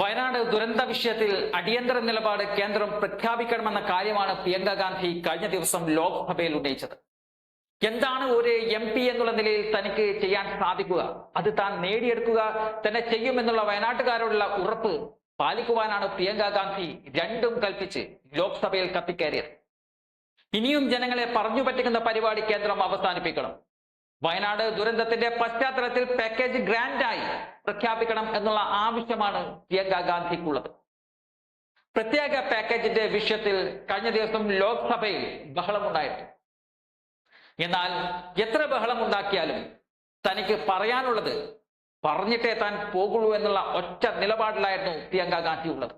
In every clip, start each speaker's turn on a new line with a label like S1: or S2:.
S1: വയനാട് ദുരന്ത വിഷയത്തിൽ അടിയന്തര നിലപാട് കേന്ദ്രം പ്രഖ്യാപിക്കണമെന്ന കാര്യമാണ് പ്രിയങ്ക ഗാന്ധി കഴിഞ്ഞ ദിവസം ലോക്സഭയിൽ ഉന്നയിച്ചത്. എന്താണ് ഒരു എം പി എന്നുള്ള നിലയിൽ തനിക്ക് ചെയ്യാൻ സാധിക്കുക? അത് താൻ നേടിയെടുക്കുക തന്നെ ചെയ്യുമെന്നുള്ള വയനാട്ടുകാരോടുള്ള ഉറപ്പ് പാലിക്കുവാനാണ് പ്രിയങ്ക ഗാന്ധി രണ്ടും കൽപ്പിച്ച് ലോക്സഭയിൽ കത്തിക്കയറിയത് ഇനിയും ജനങ്ങളെ പറഞ്ഞു പറ്റിക്കുന്ന പരിപാടി കേന്ദ്രം അവസാനിപ്പിക്കണം. വയനാട് ദുരന്തത്തിന്റെ പശ്ചാത്തലത്തിൽ പാക്കേജ് ഗ്രാൻഡായി പ്രഖ്യാപിക്കണം എന്നുള്ള ആവശ്യമാണ് പ്രിയങ്ക ഗാന്ധിക്കുള്ളത്. പ്രത്യേക പാക്കേജിന്റെ വിഷയത്തിൽ കഴിഞ്ഞ ദിവസം ലോക്സഭയിൽ ബഹളമുണ്ടായിരുന്നു. എന്നാൽ എത്ര ബഹളമുണ്ടാക്കിയാലും തനിക്ക് പറയാനുള്ളത് പറഞ്ഞിട്ടേ താൻ പോകുള്ളൂ എന്നുള്ള ഒറ്റ നിലപാടിലായിരുന്നു പ്രിയങ്ക ഗാന്ധി ഉള്ളത്.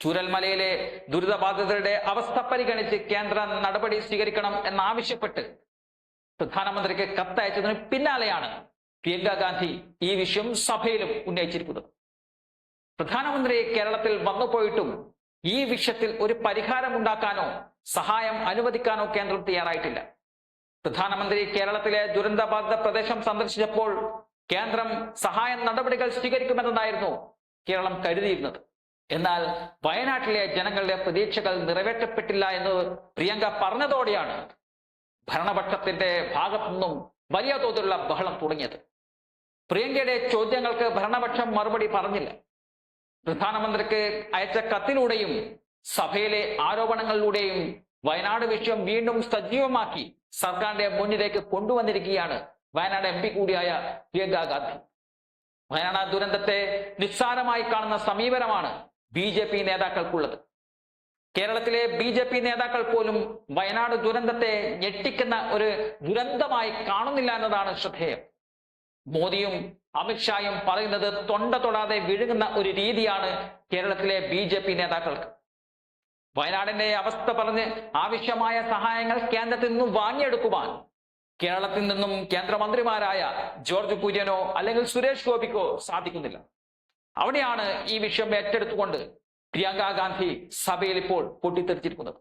S1: ചൂരൽമലയിലെ ദുരിതബാധിതരുടെ അവസ്ഥ പരിഗണിച്ച് കേന്ദ്ര നടപടി സ്വീകരിക്കണം എന്നാവശ്യപ്പെട്ട് പ്രധാനമന്ത്രിക്ക് കത്തയച്ചതിന് പിന്നാലെയാണ് പ്രിയങ്ക ഗാന്ധി ഈ വിഷയം സഭയിലും ഉന്നയിച്ചിരിക്കുന്നത്. പ്രധാനമന്ത്രി കേരളത്തിൽ വന്നുപോയിട്ടും ഈ വിഷയത്തിൽ ഒരു പരിഹാരം ഉണ്ടാക്കാനോ സഹായം അനുവദിക്കാനോ കേന്ദ്രം തയ്യാറായിട്ടില്ല. പ്രധാനമന്ത്രി കേരളത്തിലെ ദുരന്തബാധിത പ്രദേശം സന്ദർശിച്ചപ്പോൾ കേന്ദ്രം സഹായ നടപടികൾ സ്വീകരിക്കുമെന്നതായിരുന്നു കേരളം കരുതിയിരുന്നത്. എന്നാൽ വയനാട്ടിലെ ജനങ്ങളുടെ പ്രതീക്ഷകൾ നിറവേറ്റപ്പെട്ടില്ല എന്ന് പ്രിയങ്ക പറഞ്ഞതോടെയാണ് ഭരണപക്ഷത്തിന്റെ ഭാഗത്തു നിന്നും വലിയ തോതിലുള്ള ബഹളം തുടങ്ങിയത്. പ്രിയങ്കയുടെ ചോദ്യങ്ങൾക്ക് ഭരണപക്ഷം മറുപടി പറഞ്ഞില്ല. പ്രധാനമന്ത്രിക്ക് അയച്ച കത്തിലൂടെയും സഭയിലെ ആരോപണങ്ങളിലൂടെയും വയനാട് വിഷയം വീണ്ടും സജീവമാക്കി സർക്കാരിന്റെ മുന്നിലേക്ക് കൊണ്ടുവന്നിരിക്കുകയാണ് വയനാട് എം പി കൂടിയായ പ്രിയങ്ക ഗാന്ധി. വയനാട് ദുരന്തത്തെ നിസ്സാരമായി കാണുന്ന സമീപനമാണ് ബി ജെ പി നേതാക്കൾക്കുള്ളത്. കേരളത്തിലെ ബി ജെ പി നേതാക്കൾ പോലും വയനാട് ദുരന്തത്തെ ഞെട്ടിക്കുന്ന ഒരു ദുരന്തമായി കാണുന്നില്ല എന്നതാണ് ശ്രദ്ധേയം. മോദിയും അമിത്ഷായും പറയുന്നത് തൊണ്ട തൊടാതെ വിഴുങ്ങുന്ന ഒരു രീതിയാണ് കേരളത്തിലെ ബി ജെ പി നേതാക്കൾക്ക്. വയനാടിന്റെ അവസ്ഥ പറഞ്ഞ് ആവശ്യമായ സഹായങ്ങൾ കേന്ദ്രത്തിൽ നിന്നും വാങ്ങിയെടുക്കുവാൻ കേരളത്തിൽ നിന്നും കേന്ദ്രമന്ത്രിമാരായ ജോർജ് കുര്യനോ അല്ലെങ്കിൽ സുരേഷ് ഗോപിക്കോ സാധിക്കുന്നില്ല. അവിടെയാണ് ഈ വിഷയം ഏറ്റെടുത്തുകൊണ്ട് പ്രിയങ്ക ഗാന്ധി സഭയിൽ ഇപ്പോൾ പൊട്ടിത്തെറിച്ചിരിക്കുന്നത്.